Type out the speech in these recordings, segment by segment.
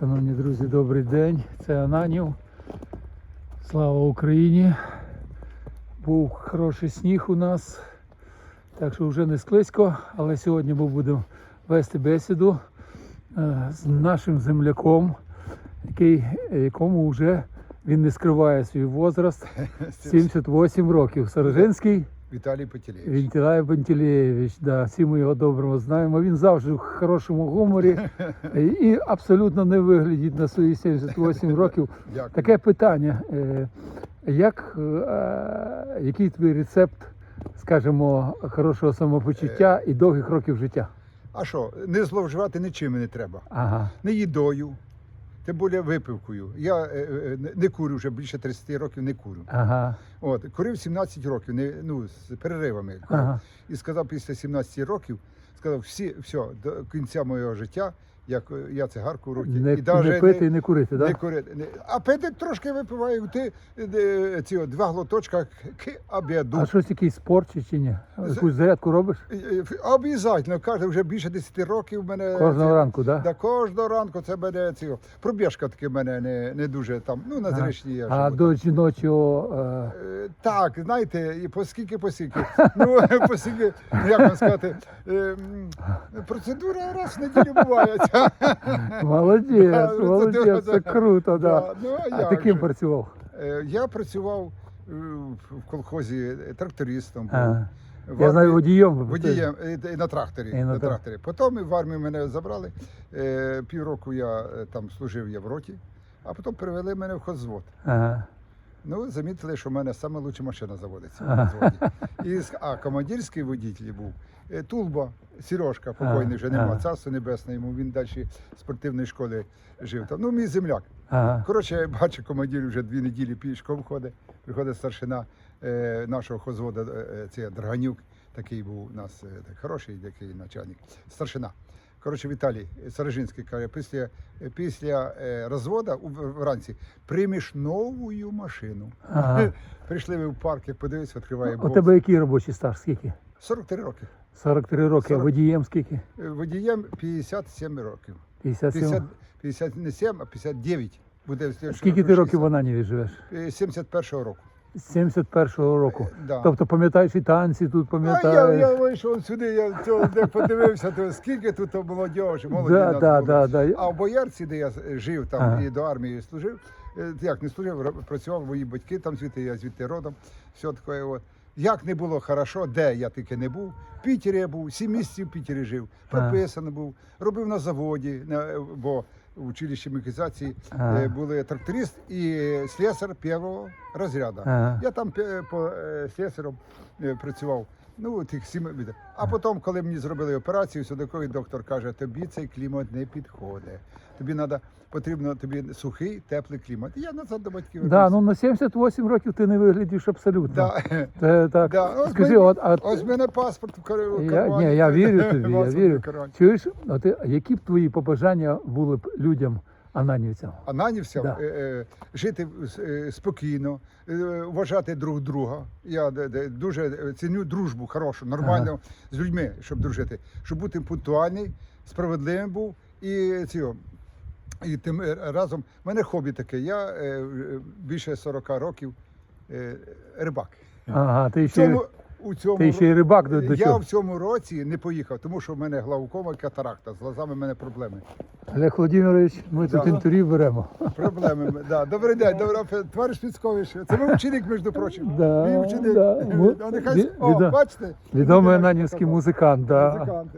Шановні друзі, добрий день. Це Ананів. Слава Україні. Був хороший сніг у нас, так що вже не склизько, але сьогодні ми будемо вести бесіду е, з нашим земляком, який, якому вже він не скриває свій возраст 78 років. Сарожинський Віталій Петілєвич. Вінтілай Бентілєєвич, да, всі ми його добре знаємо. Він завжди в хорошому гуморі і, абсолютно не виглядить на свої 78 років. Дякую. Таке питання. е, Як, е, який твій рецепт, скажімо, хорошого самопочуття і довгих років життя? А що, не зловживати нічим не треба. Ага. Не їдою, тим більше випивкою. Я е, е, не- не курю вже більше 30 років не курю. Ага. От, курив 17 років, не, ну, з переривами. Ага. І сказав після 17 років, сказав, всі, все, до кінця моєго життя, як я цигарку в роті. Не, і не пити і не курити, не курити. Не- А пити трошки випиваю, ти е, ці от два глоточка к обіду. А щось якийсь спорт чи, чи ні? Якусь зарядку робиш? Е, е, Обов'язково, каже, вже більше 10 років мене. Кожного це- ранку, так? Да, кожного ранку це мене ці, пробіжка таки мене не, не дуже там, ну на зречній я А живу. до жіночого. е, Е, Так, знаєте, і поскільки посіки. Ну, поскільки, як вам сказати, е, процедура раз в неділю буває. Молодець, це молодець, це круто, да. Ну, а ти ким працював? Е, Я працював е, в колхозі трактористом. В Я знаю водієм. Водієм е, і на тракторі. І на тракторі. Потім в армію мене забрали. Е, Півроку я е, там служив я в роті, а потім перевели мене в хозвод. Ага. Ну, замітили, що в мене лучша машина заводиться Ага. І, а командирський водій був е, Тулба, Сережка, покойний вже нема, царство небесне йому, він далі в спортивній школі жив. Там, ну, мій земляк. Ага. Коротше, я бачу, командир вже дві неділі пішком ходить. Приходить старшина е, нашого хозвода, е, е, це Драганюк, такий був у нас е, так, хороший такий начальник. Старшина. Коротше, Віталій Сарожинський каже, після, після е, розводу вранці приймеш нову машину. Ага. Прийшли ви в парк, як подивився, відкриває У тебе який робочий стаж? Скільки? 43 роки. 43 роки, а 40. водієм скільки? Е, Водієм 57 років. 57. 50, 50, не 7, а 59. Буде в слідчому Скільки ти років в Ананіві живеш? 60. Е, 71-го року. З 71-го року. Да. Тобто пам'ятаєш і танці тут А я, пам'ятаєш. я вийшов сюди, я цього де подивився, то скільки тут молодіжі, молоді Да, нас да, було. да, да. А в Боярці, де я жив там Ага. і до армії служив, е, як не служив, ра- працював, мої батьки там звідти, я звідти родом, все таке. От. Як не було хорошо, де я тільки не був. В Пітері я був, сім місяців в Пітері жив, прописаний був, робив на заводі, бо в училищі механізації е, були тракторист і слесар першого розряду. Ага. Я там пе- по е, слесарем е, працював. Ну, тих сім від- А потім, коли мені зробили операцію, судоковий доктор каже, тобі цей клімат не підходить. Тобі надо, потрібно тобі сухий, теплий клімат. І я назад до батьків. Да, ну на 78 років ти не виглядиш абсолютно. да. Так. Да. Ось Скажи, мені- от, а Ось мене паспорт в кар- в я, ні, я вірю тобі, я вірю. кармані. Чуєш, а ти, які б твої побажання були б людям, ананівцям? Ананівцям Да. е, е, жити е, спокійно, е, вважати друг друга. Я де- де дуже ціню дружбу хорошу, нормально з людьми, щоб дружити, щоб бути пунктуальний, справедливим був і цього. І тим разом в мене хобі таке. Я більше 40 років е, рибак. Ага, ти ще, цьому, у цьому ти ще й рибак до, до я цього. в цьому році не поїхав, тому що в мене глаукома і катаракта. З глазами в мене проблеми. Олег Володимирович, ми тут Да. інтерв'ю беремо. Проблеми. Да. Добрий день, добрий день, товариш Піцкович. Це ви ученик, між прочим. Да, Мій ученик. да. А нехай... Ві- О, відо- бачите? Відомий ананівський музикант, да. Музикант.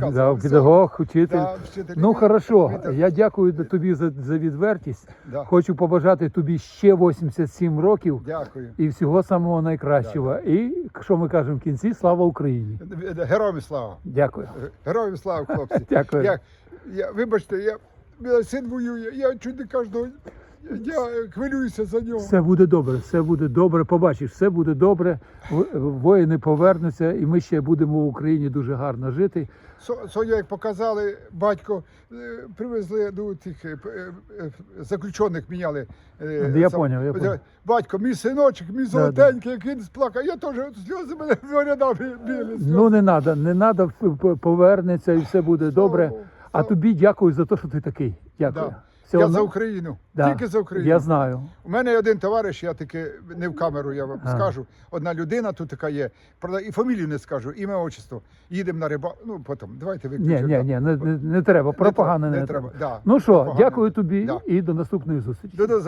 Ну. Да, Все. педагог, учитель. Да, вчитель. Ну хорошо, Вітер. я дякую тобі за, за відвертість. Да. Хочу побажати тобі ще 87 років Дякую. і всього самого найкращого. І що ми кажемо в кінці, слава Україні! Героям слава. Дякую. Героям слава, хлопці. Дякую. Я, я, вибачте, я, я син воює, я чуть не кожного. Я хвилююся за нього. Все буде добре, все буде добре. Побачиш, все буде добре. Воїни повернуться, і ми ще будемо в Україні дуже гарно жити. Со- як показали, батько е, привезли ну, тих е, е, заключених міняли. Я поняв, я поняв. Батько, мій синочок, мій золотенький, як він сплакав. Я теж сльози мене в рядах білі. Ну не треба, не треба, повернеться і все буде добре. А тобі дякую за те, що ти такий. Дякую. Да. Я за Україну. Да. Тільки за Україну. Я знаю. У мене є один товариш, я таки не в камеру, я вам А. скажу. Одна людина тут така є. Правда, і фамілію не скажу, ім'я отчество. Їдемо на риба. Ну потім. Давайте Ні, ні, ні, не, не, не треба. Пропаганди не, не треба. треба, да. Ну що, дякую тобі Да. і до наступної зустрічі. До- до-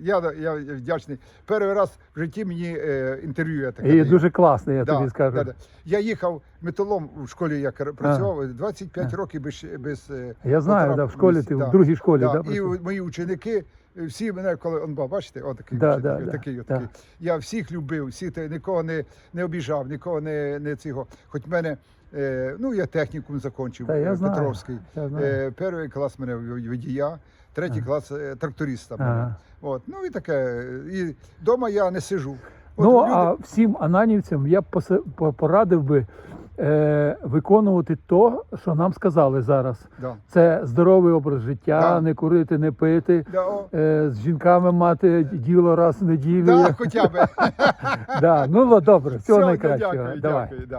Я, я вдячний. Перший раз в житті мені е, інтерв'ю я таке. І даю. дуже класний, я Да, тобі скажу. да, да. Я їхав металом в школі, я кер- працював 25 А. років без, без е, Я знаю, да, в школі ти, в другій школі, да, Да, і працював? мої ученики, е, всі мене, коли он бачите, отакий, Да, да, да, такий, да. Я всіх любив, всіх те- нікого не, не обіжав, нікого не, не цього. Хоч мене, е, ну я технікум закінчив, Та я е, знаю, Петровський. я знаю. Е, перший клас мене водія, третій Ага. клас тракториста. мене. Ага. От, ну і таке. І вдома я не сижу. От Ну, люди- а всім ананівцям я б порадив би е, виконувати то, що нам сказали зараз. да. Це здоровий образ життя, Да. не курити, не пити, Да, е, з жінками мати діло раз в неділю. да, хоча б. Да. Ну, добре, всього Всього, найкращого. Дякую, Давай. дякую, да.